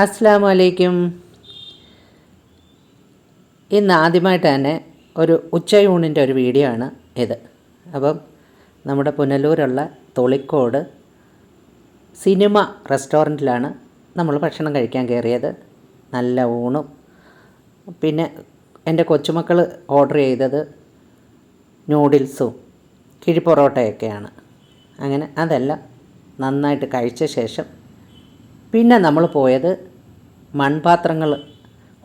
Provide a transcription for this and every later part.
അസ്സാം വലൈക്കും ഇന്ന് ആദ്യമായിട്ട് തന്നെ ഒരു ഉച്ചയൂണിന്റെ ഒരു വീഡിയോ ആണ് ഇത്. അപ്പം നമ്മുടെ പുനലൂരുള്ള തൊളിക്കോട് സിനിമ റെസ്റ്റോറന്റിലാണ് നമ്മൾ ഭക്ഷണം കഴിക്കാൻ കയറിയത്. നല്ല ഊണും. പിന്നെ എന്റെ കൊച്ചുമക്കൾ ഓർഡർ ചെയ്തത് നൂഡിൽസും കിഴിപ്പൊറോട്ടയൊക്കെയാണ് അങ്ങനെ അതെല്ലാം നന്നായിട്ട് കഴിച്ച ശേഷം പിന്നെ നമ്മൾ പോയത് മൺപാത്രങ്ങൾ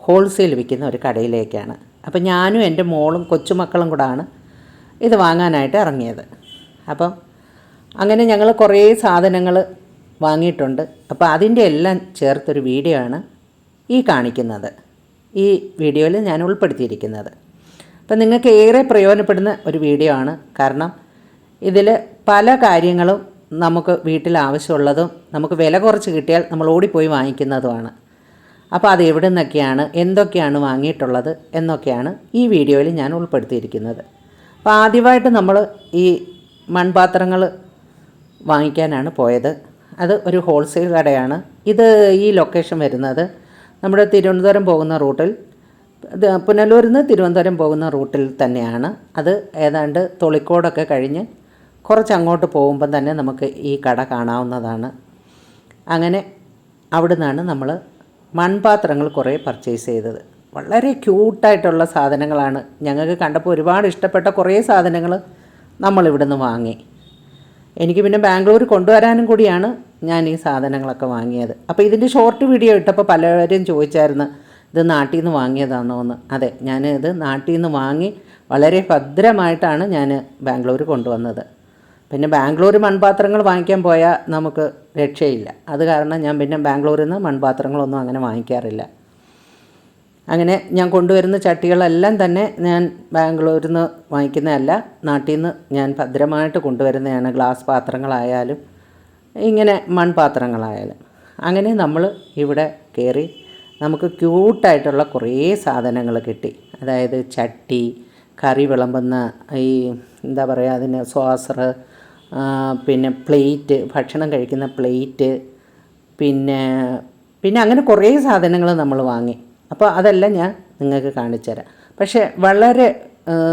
ഹോൾസെയിൽ വിൽക്കുന്ന ഒരു കടയിലേക്കാണ്. അപ്പം ഞാനും എന്റെ മോളും കൊച്ചുമക്കളും കൂടാണ് ഇത് വാങ്ങാനായിട്ട് ഇറങ്ങിയത്. അപ്പം അങ്ങനെ ഞങ്ങൾ കുറേ സാധനങ്ങൾ വാങ്ങിയിട്ടുണ്ട്. അപ്പോൾ അതിന്റെ എല്ലാം ചേർത്തൊരു വീഡിയോ ആണ് ഈ കാണിക്കുന്നത്. ഈ വീഡിയോയിൽ ഞാൻ ഉൾപ്പെടുത്തിയിരിക്കുന്നത്. അപ്പം നിങ്ങൾക്ക് ഏറെ പ്രയോജനപ്പെടുന്ന ഒരു വീഡിയോ ആണ്. കാരണം ഇതിൽ പല കാര്യങ്ങളും നമുക്ക് വീട്ടിൽ ആവശ്യമുള്ളതും നമുക്ക് വില കുറച്ച് കിട്ടിയാൽ നമ്മൾ ഓടിപ്പോയി വാങ്ങിക്കുന്നതുമാണ്. അപ്പോൾ അത് എവിടെ നിന്നൊക്കെയാണ് എന്തൊക്കെയാണ് വാങ്ങിയിട്ടുള്ളത് എന്നൊക്കെയാണ് ഈ വീഡിയോയിൽ ഞാൻ ഉൾപ്പെടുത്തിയിരിക്കുന്നത്. അപ്പോൾ ആദ്യമായിട്ട് നമ്മൾ ഈ മൺപാത്രങ്ങൾ വാങ്ങിക്കാനാണ് പോയത്. അത് ഒരു ഹോൾസെയിൽ കടയാണ്. ഇത് ഈ ലൊക്കേഷൻ വരുന്നത് നമ്മുടെ തിരുവനന്തപുരം പോകുന്ന റൂട്ടിൽ പുനലൂരിൽ നിന്ന് തിരുവനന്തപുരം പോകുന്ന റൂട്ടിൽ തന്നെയാണ്. അത് ഏതാണ്ട് തൊളിക്കോടൊക്കെ കഴിഞ്ഞ് കുറച്ച് അങ്ങോട്ട് പോകുമ്പം തന്നെ നമുക്ക് ഈ കട കാണാവുന്നതാണ്. അങ്ങനെ അവിടെ നിന്നാണ് നമ്മൾ മൺപാത്രങ്ങൾ കുറേ പർച്ചേസ് ചെയ്തത്. വളരെ ക്യൂട്ടായിട്ടുള്ള സാധനങ്ങളാണ്. ഞങ്ങൾക്ക് കണ്ടപ്പോൾ ഒരുപാട് ഇഷ്ടപ്പെട്ട കുറേ സാധനങ്ങൾ നമ്മളിവിടുന്ന് വാങ്ങി. എനിക്ക് പിന്നെ ബാംഗ്ലൂർ കൊണ്ടുവരാനും കൂടിയാണ് ഞാൻ ഈ സാധനങ്ങളൊക്കെ വാങ്ങിയത്. അപ്പോൾ ഇതിന്റെ ഷോർട്ട് വീഡിയോ ഇട്ടപ്പോൾ പലരും ചോദിച്ചായിരുന്നു ഇത് നാട്ടിൽ നിന്ന് വാങ്ങിയതാണോ എന്ന്? അതെ ഞാൻ ഇത് നാട്ടിൽ നിന്ന് വാങ്ങി വളരെ ഭദ്രമായിട്ടാണ് ഞാൻ ബാംഗ്ലൂർ കൊണ്ടുവന്നത്. പിന്നെ ബാംഗ്ലൂർ മൺപാത്രങ്ങൾ വാങ്ങിക്കാൻ പോയാൽ നമുക്ക് രക്ഷയില്ല. അത് കാരണം ഞാൻ പിന്നെ ബാംഗ്ലൂരിൽ നിന്ന് മൺപാത്രങ്ങളൊന്നും അങ്ങനെ വാങ്ങിക്കാറില്ല. അങ്ങനെ ഞാൻ കൊണ്ടുവരുന്ന ചട്ടികളെല്ലാം തന്നെ ഞാൻ ബാംഗ്ലൂരിൽ നിന്ന് വാങ്ങിക്കുന്നതല്ല നാട്ടിൽ നിന്ന് ഞാൻ ഭദ്രമായിട്ട് കൊണ്ടുവരുന്നതാണ് ഗ്ലാസ് പാത്രങ്ങളായാലും ഇങ്ങനെ മൺപാത്രങ്ങളായാലും. അങ്ങനെ നമ്മൾ ഇവിടെ കയറി നമുക്ക് ക്യൂട്ടായിട്ടുള്ള കുറേ സാധനങ്ങൾ കിട്ടി. അതായത് ചട്ടി കറി വിളമ്പുന്ന ഈ എന്താ പറയുക അതിന് സോസർ പിന്നെ പ്ലേറ്റ് ഭക്ഷണം കഴിക്കുന്ന പ്ലേറ്റ് പിന്നെ പിന്നെ അങ്ങനെ കുറേ സാധനങ്ങൾ നമ്മൾ വാങ്ങി. അപ്പോൾ അതെല്ലാം ഞാൻ നിങ്ങൾക്ക് കാണിച്ചു തരാം. പക്ഷേ വളരെ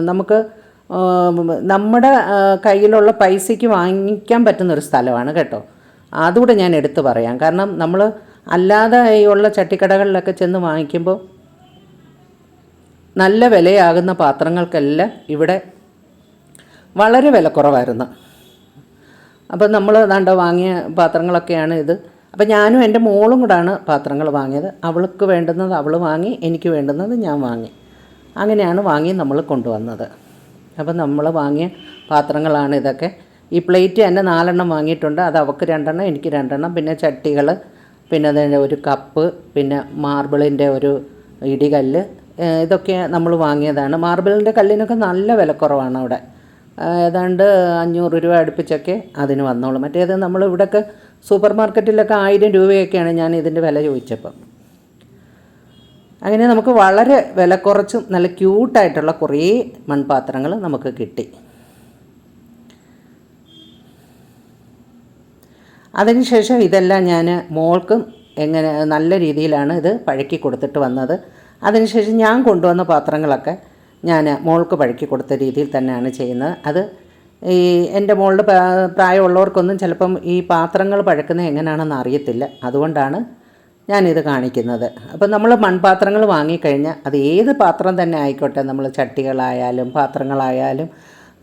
നമുക്ക് നമ്മുടെ കയ്യിലുള്ള പൈസയ്ക്ക് വാങ്ങിക്കാൻ പറ്റുന്ന ഒരു സ്ഥലമാണ് കേട്ടോ. അതുകൂടെ ഞാൻ എടുത്തു പറയാം. കാരണം നമ്മൾ അല്ലാതെ ഉള്ള ചട്ടിക്കടകളിലൊക്കെ ചെന്ന് വാങ്ങിക്കുമ്പോൾ നല്ല വിലയാകുന്ന പാത്രങ്ങൾക്കെല്ലാം ഇവിടെ വളരെ വിലക്കുറവായിരുന്നു. അപ്പം നമ്മൾ ദാണ്ട വാങ്ങിയ പാത്രങ്ങളൊക്കെയാണ് ഇത്. അപ്പം ഞാനും എന്റെ മോളും കൂടാണ് പാത്രങ്ങൾ വാങ്ങിയത്. അവൾക്ക് വേണ്ടുന്നത് അവൾ വാങ്ങി എനിക്ക് വേണ്ടുന്നത് ഞാൻ വാങ്ങി. അങ്ങനെയാണ് വാങ്ങി നമ്മൾ കൊണ്ടുവന്നത്. അപ്പം നമ്മൾ വാങ്ങിയ പാത്രങ്ങളാണ് ഇതൊക്കെ. ഈ പ്ലേറ്റ് തന്നെ നാലെണ്ണം വാങ്ങിയിട്ടുണ്ട്. അത് അവൾക്ക് രണ്ടെണ്ണം എനിക്ക് രണ്ടെണ്ണം. പിന്നെ ചട്ടികൾ പിന്നെ അതിന്റെ ഒരു കപ്പ് പിന്നെ മാർബിളിന്റെ ഒരു ഇടികല്ല് ഇതൊക്കെ നമ്മൾ വാങ്ങിയതാണ്. മാർബിളിന്റെ കല്ലിനൊക്കെ നല്ല വിലക്കുറവാണ് അവിടെ. ഏതാണ്ട് അഞ്ഞൂറ് രൂപ അടുപ്പിച്ചൊക്കെ അതിന് വന്നോളും. മറ്റേത് നമ്മൾ ഇവിടെയൊക്കെ സൂപ്പർ മാർക്കറ്റിലൊക്കെ ആയിരം രൂപയൊക്കെയാണ് ഞാൻ ഇതിന്റെ വില ചോദിച്ചപ്പം. അങ്ങനെ നമുക്ക് വളരെ വില കുറച്ചും നല്ല ക്യൂട്ടായിട്ടുള്ള കുറേ മൺപാത്രങ്ങൾ നമുക്ക് കിട്ടി. അതിനുശേഷം ഇതെല്ലാം ഞാൻ മോൾക്കും എങ്ങനെ നല്ല രീതിയിലാണ് ഇത് പഴക്കി കൊടുത്തിട്ട് വന്നത്. അതിനുശേഷം ഞാൻ കൊണ്ടുവന്ന പാത്രങ്ങളൊക്കെ ഞാൻ മോൾക്ക് പഴക്കി കൊടുത്ത രീതിയിൽ തന്നെയാണ് ചെയ്യുന്നത്. അത് ഈ എന്റെ മോളുടെ പ്രായമുള്ളവർക്കൊന്നും ചിലപ്പം ഈ പാത്രങ്ങൾ പഴക്കുന്നത് എങ്ങനെയാണെന്ന് അറിയത്തില്ല. അതുകൊണ്ടാണ് ഞാനിത് കാണിക്കുന്നത്. അപ്പം നമ്മൾ മൺപാത്രങ്ങൾ വാങ്ങിക്കഴിഞ്ഞാൽ അത് ഏത് പാത്രം തന്നെ ആയിക്കോട്ടെ നമ്മൾ ചട്ടികളായാലും പാത്രങ്ങളായാലും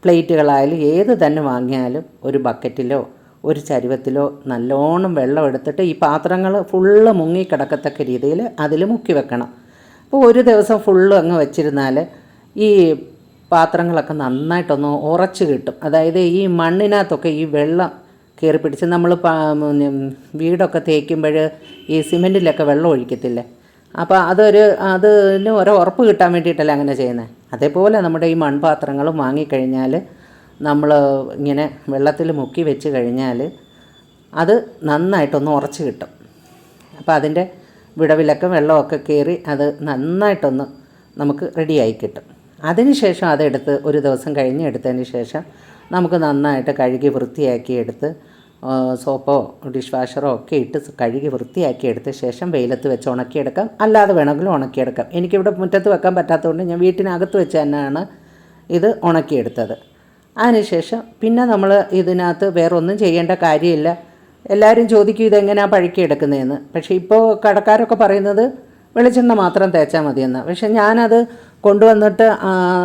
പ്ലേറ്റുകളായാലും ഏത് തന്നെ വാങ്ങിയാലും ഒരു ബക്കറ്റിലോ ഒരു ചരുവത്തിലോ നല്ലോണം വെള്ളം എടുത്തിട്ട് ഈ പാത്രങ്ങൾ ഫുള്ള് മുങ്ങിക്കിടക്കത്തക്ക രീതിയിൽ അതിൽ മുക്കി വെക്കണം. അപ്പോൾ ഒരു ദിവസം ഫുള്ള് അങ്ങ് വെച്ചിരുന്നാൽ ഈ പാത്രങ്ങളൊക്കെ നന്നായിട്ടൊന്ന് ഉറച്ച് കിട്ടും. അതായത് ഈ മണ്ണിനകത്തൊക്കെ ഈ വെള്ളം കയറി പിടിച്ച് നമ്മൾ വീടൊക്കെ തേക്കുമ്പോൾ ഈ സിമെന്റിലൊക്കെ വെള്ളം ഒഴിക്കത്തില്ലേ? അപ്പോൾ അതൊരു അതിന് ഒരു ഉറപ്പ് കിട്ടാൻ വേണ്ടിയിട്ടല്ല അങ്ങനെ ചെയ്യുന്നത് അതേപോലെ നമ്മുടെ ഈ മൺപാത്രങ്ങൾ വാങ്ങിക്കഴിഞ്ഞാൽ നമ്മൾ ഇങ്ങനെ വെള്ളത്തിൽ മുക്കി വെച്ച് കഴിഞ്ഞാൽ അത് നന്നായിട്ടൊന്ന് ഉറച്ച് കിട്ടും. അപ്പോൾ അതിന്റെ വിടവിലൊക്കെ വെള്ളമൊക്കെ കയറി അത് നന്നായിട്ടൊന്ന് നമുക്ക് റെഡിയായി കിട്ടും. അതിനുശേഷം അതെടുത്ത് ഒരു ദിവസം കഴിഞ്ഞ് എടുത്തതിന് ശേഷം നമുക്ക് നന്നായിട്ട് കഴുകി വൃത്തിയാക്കി എടുത്ത് സോപ്പോ ഡിഷ് വാഷറോ ഒക്കെ ഇട്ട് കഴുകി വൃത്തിയാക്കി എടുത്ത ശേഷം വെയിലത്ത് വെച്ച് ഉണക്കിയെടുക്കാം. അല്ലാതെ വേണമെങ്കിലും ഉണക്കിയെടുക്കാം. എനിക്കിവിടെ മുറ്റത്ത് വെക്കാൻ പറ്റാത്തതുകൊണ്ട് ഞാൻ വീട്ടിനകത്ത് വെച്ച് തന്നെയാണ് ഇത് ഉണക്കിയെടുത്തത്. അതിനുശേഷം പിന്നെ നമ്മൾ ഇതിനകത്ത് വേറെ ഒന്നും ചെയ്യേണ്ട കാര്യമില്ല. എല്ലാവരും ചോദിക്കും ഇതെങ്ങനെയാണ് പഴുക്കിയെടുക്കുന്നതെന്ന്. പക്ഷേ ഇപ്പോൾ കടക്കാരൊക്കെ പറയുന്നത് വെളിച്ചെണ്ണ മാത്രം തേച്ചാൽ മതിയെന്ന്. പക്ഷേ ഞാനത് കൊണ്ടുവന്നിട്ട്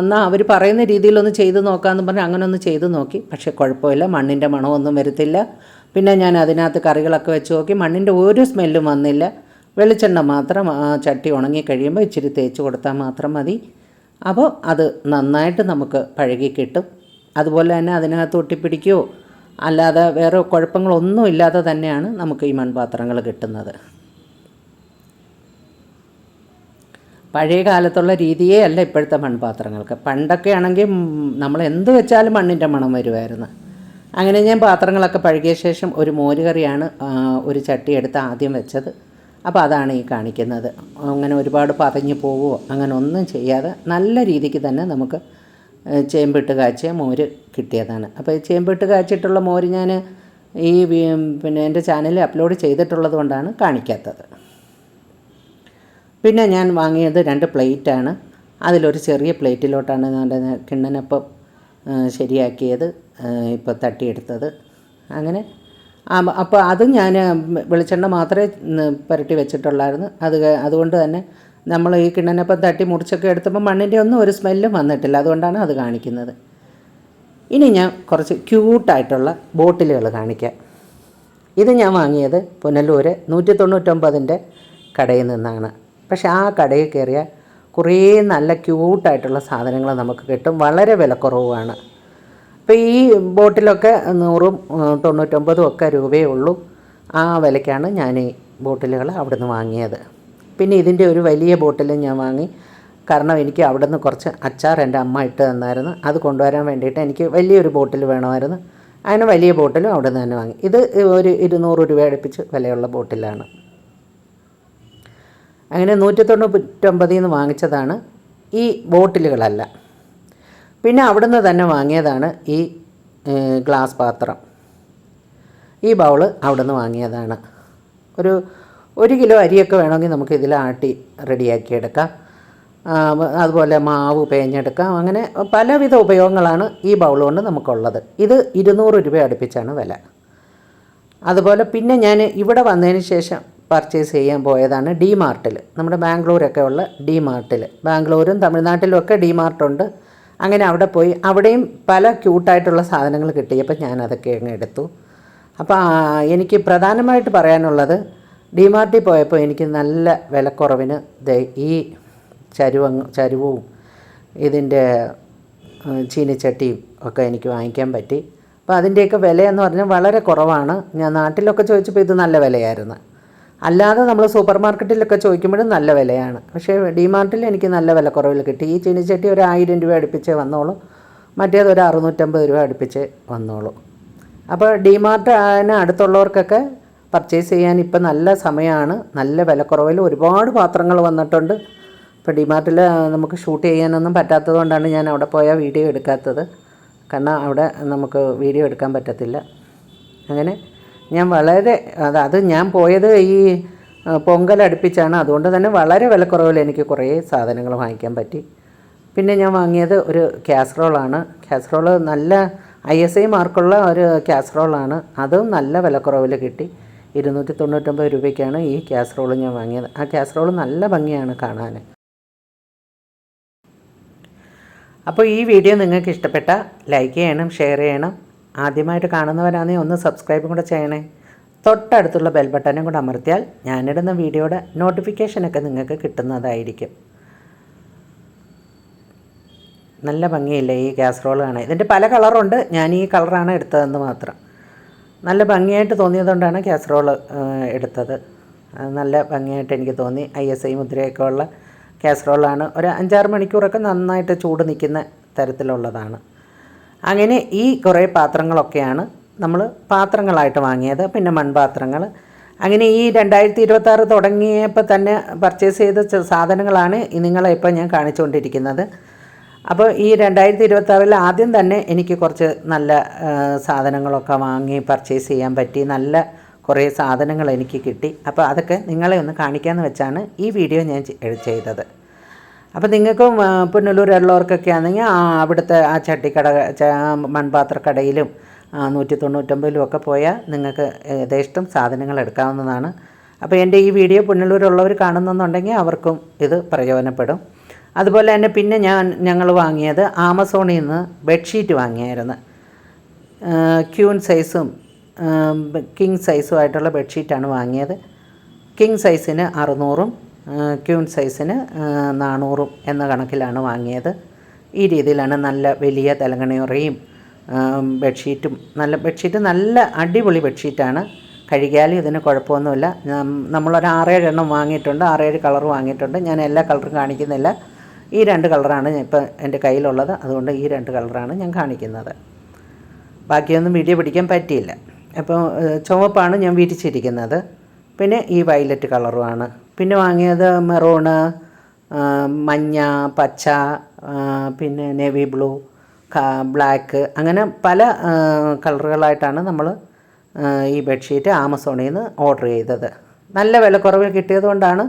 എന്നാൽ അവർ പറയുന്ന രീതിയിലൊന്ന് ചെയ്ത് നോക്കാമെന്ന് പറഞ്ഞ് അങ്ങനെ ഒന്ന് ചെയ്ത് നോക്കി. പക്ഷേ കുഴപ്പമില്ല മണ്ണിന്റെ മണമൊന്നും വരത്തില്ല. പിന്നെ ഞാൻ അതിനകത്ത് കറികളൊക്കെ വെച്ച് നോക്കി മണ്ണിന്റെ ഒരു സ്മെല്ലും വന്നില്ല. വെളിച്ചെണ്ണ മാത്രം ചട്ടി ഉണങ്ങി കഴിയുമ്പോൾ ഇച്ചിരി തേച്ച് കൊടുത്താൽ മാത്രം മതി. അപ്പോൾ അത് നന്നായിട്ട് നമുക്ക് പഴകി കിട്ടും. അതുപോലെ തന്നെ അതിനകത്ത് ഒട്ടിപ്പിടിക്കുകയോ അല്ലാതെ വേറെ കുഴപ്പങ്ങളൊന്നും ഇല്ലാതെ തന്നെയാണ് നമുക്ക് ഈ മൺപാത്രങ്ങൾ കിട്ടുന്നത്. പഴയ കാലത്തുള്ള രീതിയേ അല്ല ഇപ്പോഴത്തെ മൺപാത്രങ്ങൾക്ക്. പണ്ടൊക്കെ ആണെങ്കിൽ നമ്മൾ എന്ത് വെച്ചാലും മണ്ണിന്റെ മണം വരുമായിരുന്നു. അങ്ങനെ ഞാൻ പാത്രങ്ങളൊക്കെ പഴകിയ ശേഷം ഒരു മോരുകറിയാണ് ഒരു ചട്ടി എടുത്ത് ആദ്യം വെച്ചത്. അപ്പോൾ അതാണ് ഈ കാണിക്കുന്നത്. അങ്ങനെ ഒരുപാട് പതഞ്ഞു പോവുമോ അങ്ങനെ ഒന്നും ചെയ്യാതെ നല്ല രീതിക്ക് തന്നെ നമുക്ക് ചേമ്പിട്ട് കാച്ചിയ മോര് കിട്ടിയതാണ്. അപ്പോൾ ഈ ചേമ്പിട്ട് കാച്ചിട്ടുള്ള മോര് ഞാൻ ഈ പിന്നെ എന്റെ ചാനലിൽ അപ്ലോഡ് ചെയ്തിട്ടുള്ളത് കൊണ്ടാണ് കാണിക്കാത്തത്. പിന്നെ ഞാൻ വാങ്ങിയത് രണ്ട് പ്ലേറ്റാണ്. അതിലൊരു ചെറിയ പ്ലേറ്റിലോട്ടാണ് ഞാൻ കിണ്ണനപ്പം ശരിയാക്കിയത് ഇപ്പോൾ തട്ടിയെടുത്തത്. അങ്ങനെ അപ്പോൾ അത് ഞാൻ വെളിച്ചെണ്ണ മാത്രമേ പുരട്ടി വെച്ചിട്ടുള്ളായിരുന്നു. അത് അതുകൊണ്ട് തന്നെ നമ്മൾ ഈ കിണ്ണനപ്പം തട്ടി മുറിച്ചൊക്കെ എടുത്തപ്പോൾ മണ്ണിന്റെ ഒന്നും ഒരു സ്മെല്ലും വന്നിട്ടില്ല. അതുകൊണ്ടാണ് അത് കാണിക്കുന്നത്. ഇനി ഞാൻ കുറച്ച് ക്യൂട്ടായിട്ടുള്ള ബോട്ടിലുകൾ കാണിക്കാം. ഇത് ഞാൻ വാങ്ങിയത് പുനലൂർ നൂറ്റി തൊണ്ണൂറ്റൊമ്പതിന്റെ കടയിൽ നിന്നാണ്. പക്ഷേ ആ കടയിൽ കയറിയ കുറേ നല്ല ക്യൂട്ടായിട്ടുള്ള സാധനങ്ങൾ നമുക്ക് കിട്ടും. വളരെ വിലക്കുറവുമാണ്. അപ്പോൾ ഈ ബോട്ടിലൊക്കെ നൂറും തൊണ്ണൂറ്റൊമ്പതും ഒക്കെ രൂപയേ ഉള്ളൂ. ആ വിലയ്ക്കാണ് ഞാൻ ഈ ബോട്ടിലുകൾ അവിടുന്ന് വാങ്ങിയത്. പിന്നെ ഇതിന്റെ ഒരു വലിയ ബോട്ടിലും ഞാൻ വാങ്ങി. കാരണം എനിക്ക് അവിടുന്ന് കുറച്ച് അച്ചാർ എന്റെ അമ്മ ഇട്ട് തന്നായിരുന്നു. അത് കൊണ്ടുവരാൻ വേണ്ടിയിട്ട് എനിക്ക് വലിയൊരു ബോട്ടിൽ വേണമായിരുന്നു. അതിന് വലിയ ബോട്ടിലും അവിടെ നിന്ന് തന്നെ വാങ്ങി. ഇത് ഒരു ഇരുന്നൂറ് രൂപ അടുപ്പിച്ച് വിലയുള്ള ബോട്ടിലാണ്. അങ്ങനെ നൂറ്റി തൊണ്ണൂറ്റൊമ്പതിൽ നിന്ന് വാങ്ങിച്ചതാണ് ഈ ബോട്ടിലുകളല്ല. പിന്നെ അവിടുന്ന് തന്നെ വാങ്ങിയതാണ് ഈ ഗ്ലാസ് പാത്രം. ഈ ബൗൾ അവിടുന്ന് വാങ്ങിയതാണ്. ഒരു ഒരു കിലോ അരിയൊക്കെ വേണമെങ്കിൽ നമുക്ക് ഇതിൽ ആട്ടി റെഡിയാക്കിയെടുക്കാം അതുപോലെ മാവ് പേഞ്ഞെടുക്കാം. അങ്ങനെ പലവിധ ഉപയോഗങ്ങളാണ് ഈ ബൗൾ കൊണ്ട് നമുക്കുള്ളത്. ഇത് ഇരുന്നൂറ് രൂപ അടുപ്പിച്ചാണ് വില. അതുപോലെ പിന്നെ ഞാൻ ഇവിടെ വന്നതിന് ശേഷം പർച്ചേസ് ചെയ്യാൻ പോയതാണ് ഡി മാർട്ടിൽ നമ്മുടെ ബാംഗ്ലൂരൊക്കെ ഉള്ള ഡി മാർട്ടിൽ ബാംഗ്ലൂരും തമിഴ്നാട്ടിലും ഒക്കെ ഡി മാർട്ടുണ്ട് അങ്ങനെ അവിടെ പോയി അവിടെയും പല ക്യൂട്ടായിട്ടുള്ള സാധനങ്ങൾ കിട്ടിയപ്പോൾ ഞാൻ അതൊക്കെ അങ്ങ് എടുത്തു. അപ്പോൾ എനിക്ക് പ്രധാനമായിട്ട് പറയാനുള്ളത് ഡി മാർട്ടിൽ പോയപ്പോൾ എനിക്ക് നല്ല വിലക്കുറവിന് ഈ ചരുവ ചരുവും ഇതിന്റെ ചീനിച്ചട്ടിയും ഒക്കെ എനിക്ക് വാങ്ങിക്കാൻ പറ്റി. അപ്പോൾ അതിന്റെയൊക്കെ വിലയെന്ന് പറഞ്ഞാൽ വളരെ കുറവാണ്. ഞാൻ നാട്ടിലൊക്കെ ചോദിച്ചപ്പോൾ ഇത് നല്ല വിലയായിരുന്നു. അല്ലാതെ നമ്മൾ സൂപ്പർ മാർക്കറ്റിലൊക്കെ ചോദിക്കുമ്പോഴും നല്ല വിലയാണ്. പക്ഷേ ഡിമാർട്ടിൽ എനിക്ക് നല്ല വിലക്കുറവിൽ കിട്ടി. ഈ ചീനിച്ചട്ടി ഒരു ആയിരം രൂപ അടുപ്പിച്ചേ വന്നോളൂ. മറ്റേത് ഒരു അറുന്നൂറ്റമ്പത് രൂപ അടുപ്പിച്ച് വന്നോളൂ. അപ്പോൾ ഡിമാർട്ടിന് അടുത്തുള്ളവർക്കൊക്കെ പർച്ചേസ് ചെയ്യാൻ ഇപ്പം നല്ല സമയമാണ്. നല്ല വിലക്കുറവിൽ ഒരുപാട് പാത്രങ്ങൾ വന്നിട്ടുണ്ട്. ഇപ്പോൾ ഡിമാർട്ടിൽ നമുക്ക് ഷൂട്ട് ചെയ്യാനൊന്നും പറ്റാത്തത് കൊണ്ടാണ് ഞാൻ അവിടെ പോയാൽ വീഡിയോ എടുക്കാത്തത്. കാരണം അവിടെ നമുക്ക് വീഡിയോ എടുക്കാൻ പറ്റത്തില്ല. അങ്ങനെ ഞാൻ വളരെ അത് അത് ഞാൻ പോയത് ഈ പൊങ്കൽ അടുപ്പിച്ചാണ്. അതുകൊണ്ട് തന്നെ വളരെ വിലക്കുറവിൽ എനിക്ക് കുറേ സാധനങ്ങൾ വാങ്ങിക്കാൻ പറ്റി. പിന്നെ ഞാൻ വാങ്ങിയത് ഒരു കാസറോളാണ്. കാസറോൾ നല്ല ഐ എസ് ഐ മാർക്കുള്ള ഒരു കാസറോളാണ്. അതും നല്ല വിലക്കുറവിൽ കിട്ടി. ഇരുന്നൂറ്റി തൊണ്ണൂറ്റൊമ്പത് രൂപയ്ക്കാണ് ഈ കാസറോൾ ഞാൻ വാങ്ങിയത്. ആ കാസറോൾ നല്ല ഭംഗിയാണ് കാണാൻ അപ്പോൾ ഈ വീഡിയോ നിങ്ങൾക്ക് ഇഷ്ടപ്പെട്ട ലൈക്ക് ചെയ്യണം ഷെയർ ചെയ്യണം. ആദ്യമായിട്ട് കാണുന്നവരാണെങ്കിൽ ഒന്ന് സബ്സ്ക്രൈബും കൂടെ ചെയ്യണേ. തൊട്ടടുത്തുള്ള ബെൽ ബട്ടനും കൂടെ അമർത്തിയാൽ ഞാനിടുന്ന വീഡിയോയുടെ നോട്ടിഫിക്കേഷനൊക്കെ നിങ്ങൾക്ക് കിട്ടുന്നതായിരിക്കും. നല്ല ഭംഗിയില്ലേ ഈ കാസറോൾ കാണാൻ? ഇതിന്റെ പല കളറുണ്ട് ഞാൻ ഈ കളറാണ് എടുത്തതെന്ന് മാത്രം. നല്ല ഭംഗിയായിട്ട് തോന്നിയതുകൊണ്ടാണ് കാസറോൾ എടുത്തത്. നല്ല ഭംഗിയായിട്ട് എനിക്ക് തോന്നി. ഐ എസ് ഐ മുദ്രയൊക്കെ ഉള്ള കാസറോളാണ് ഒരു അഞ്ചാറ് മണിക്കൂറൊക്കെ നന്നായിട്ട് ചൂട് നിൽക്കുന്ന തരത്തിലുള്ളതാണ്. അങ്ങനെ ഈ കുറേ പാത്രങ്ങളൊക്കെയാണ് നമ്മൾ പാത്രങ്ങളായിട്ട് വാങ്ങിയത്. പിന്നെ മൺപാത്രങ്ങൾ. അങ്ങനെ ഈ രണ്ടായിരത്തി ഇരുപത്താറ് തുടങ്ങിയപ്പോൾ തന്നെ പർച്ചേസ് ചെയ്ത സാധനങ്ങളാണ് നിങ്ങളെ ഇപ്പോൾ ഞാൻ കാണിച്ചുകൊണ്ടിരിക്കുന്നത്. അപ്പോൾ ഈ രണ്ടായിരത്തി ഇരുപത്താറിൽ ആദ്യം തന്നെ എനിക്ക് കുറച്ച് നല്ല സാധനങ്ങളൊക്കെ വാങ്ങി പർച്ചേസ് ചെയ്യാൻ പറ്റി. നല്ല കുറേ സാധനങ്ങൾ എനിക്ക് കിട്ടി. അപ്പോൾ അതൊക്കെ നിങ്ങളെ ഒന്ന് കാണിക്കാമെന്ന് വെച്ചാണ് ഈ വീഡിയോ ഞാൻ ചെയ്തത്. അപ്പോൾ നിങ്ങൾക്കും പുനലൂരുള്ളവർക്കൊക്കെ ആണെങ്കിൽ ആ അവിടുത്തെ ആ ചട്ടിക്കട മൺപാത്രക്കടയിലും നൂറ്റി തൊണ്ണൂറ്റൊമ്പതിലും ഒക്കെ പോയാൽ നിങ്ങൾക്ക് യഥേഷ്ടം സാധനങ്ങൾ എടുക്കാവുന്നതാണ്. അപ്പോൾ എന്റെ ഈ വീഡിയോ പുനലൂരുള്ളവർ കാണുന്നെന്നുണ്ടെങ്കിൽ അവർക്കും ഇത് പ്രയോജനപ്പെടും. അതുപോലെ തന്നെ പിന്നെ ഞാൻ ഞങ്ങൾ വാങ്ങിയത് ആമസോണിൽ നിന്ന് ബെഡ്ഷീറ്റ് വാങ്ങിയായിരുന്നു. ക്യൂൺ സൈസും കിങ് സൈസും ആയിട്ടുള്ള ബെഡ്ഷീറ്റാണ് വാങ്ങിയത്. കിങ് സൈസിന് അറുന്നൂറും ക്യൂൻ സൈസിന് നാനൂറും എന്ന കണക്കിലാണ് വാങ്ങിയത്. ഈ രീതിയിലാണ് നല്ല വലിയ തലങ്ങണിയുറയും ബെഡ്ഷീറ്റും നല്ല ബെഡ്ഷീറ്റ് നല്ല അടിപൊളി ബെഡ്ഷീറ്റാണ്. കഴുകിയാലും ഇതിന് കുഴപ്പമൊന്നുമില്ല. നമ്മളൊരു ആറേഴ് എണ്ണം വാങ്ങിയിട്ടുണ്ട്. ആറേഴ് കളർ വാങ്ങിയിട്ടുണ്ട്. ഞാൻ എല്ലാ കളറും കാണിക്കുന്നില്ല. ഈ രണ്ട് കളറാണ് ഇപ്പോൾ എന്റെ കയ്യിലുള്ളത്. അതുകൊണ്ട് ഈ രണ്ട് കളറാണ് ഞാൻ കാണിക്കുന്നത്. ബാക്കിയൊന്നും വീഡിയോ പിടിക്കാൻ പറ്റിയില്ല. അപ്പോൾ ചുവപ്പാണ് ഞാൻ വിരിച്ചിരിക്കുന്നത് പിന്നെ ഈ വയലറ്റ് കളറുമാണ്. പിന്നെ വാങ്ങിയത് മെറൂണ് മഞ്ഞ പച്ച പിന്നെ നേവി ബ്ലൂ ബ്ലാക്ക് അങ്ങനെ പല കളറുകളായിട്ടാണ് നമ്മൾ ഈ ബെഡ്ഷീറ്റ് ആമസോണിൽ നിന്ന് ഓർഡർ ചെയ്തത്. നല്ല വിലക്കുറവിൽ കിട്ടിയതുകൊണ്ടാണ്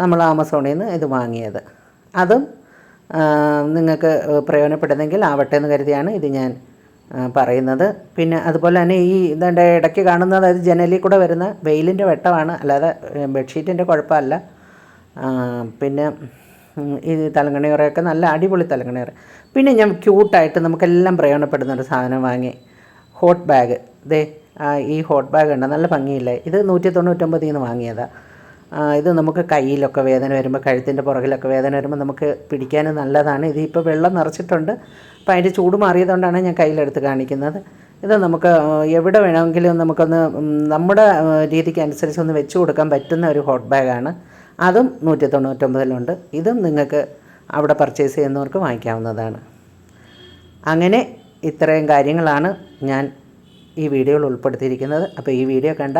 നമ്മൾ ആമസോണിൽ നിന്ന് ഇത് വാങ്ങിയത്. അതും നിങ്ങൾക്ക് പ്രയോജനപ്പെടുന്നെങ്കിൽ ആവട്ടെ എന്ന് കരുതിയാണ് ഇത് ഞാൻ പറയുന്നത്. പിന്നെ അതുപോലെ തന്നെ ഈ ഇതിന്റെ ഇടയ്ക്ക് കാണുന്നത് അതായത് ജനലിൽ കൂടെ വരുന്ന വെയിലിന്റെ വെട്ടമാണ്. അല്ലാതെ ബെഡ്ഷീറ്റിന്റെ കുഴപ്പമല്ല. പിന്നെ ഈ തലങ്ങണിയുറയൊക്കെ നല്ല അടിപൊളി തലങ്ങണിയുറ പിന്നെ ഞാൻ ക്യൂട്ടായിട്ട് നമുക്കെല്ലാം പ്രയോജനപ്പെടുന്ന ഒരു സാധനം വാങ്ങി. Hot bag. ദേ ഈ ഹോട്ട് ബാഗ് ഉണ്ട് നല്ല ഭംഗിയില്ലേ? ഇത് നൂറ്റി തൊണ്ണൂറ്റൊമ്പതിൽ നിന്ന് വാങ്ങിയതാണ് ഇത് നമുക്ക് കയ്യിലൊക്കെ വേദന വരുമ്പോൾ കഴുത്തിന്റെ പുറകിലൊക്കെ വേദന വരുമ്പോൾ നമുക്ക് പിടിക്കാൻ നല്ലതാണ്. ഇത് വെള്ളം നിറച്ചിട്ടുണ്ട്. അപ്പോൾ അതിന്റെ ചൂട് മാറിയതുകൊണ്ടാണ് ഞാൻ കയ്യിലെടുത്ത് കാണിക്കുന്നത്. ഇത് നമുക്ക് എവിടെ വേണമെങ്കിലും നമുക്കൊന്ന് നമ്മുടെ രീതിക്ക് അനുസരിച്ച് ഒന്ന് വെച്ച് കൊടുക്കാൻ പറ്റുന്ന ഒരു ഹോട്ട് ബാഗാണ്. അതും നൂറ്റി തൊണ്ണൂറ്റൊമ്പതിലുണ്ട് ഇതും നിങ്ങൾക്ക് അവിടെ പർച്ചേസ് ചെയ്യുന്നവർക്ക് വാങ്ങിക്കാവുന്നതാണ്. അങ്ങനെ ഇത്രയും കാര്യങ്ങളാണ് ഞാൻ ഈ വീഡിയോയിൽ ഉൾപ്പെടുത്തിയിരിക്കുന്നത്. അപ്പോൾ ഈ വീഡിയോ കണ്ട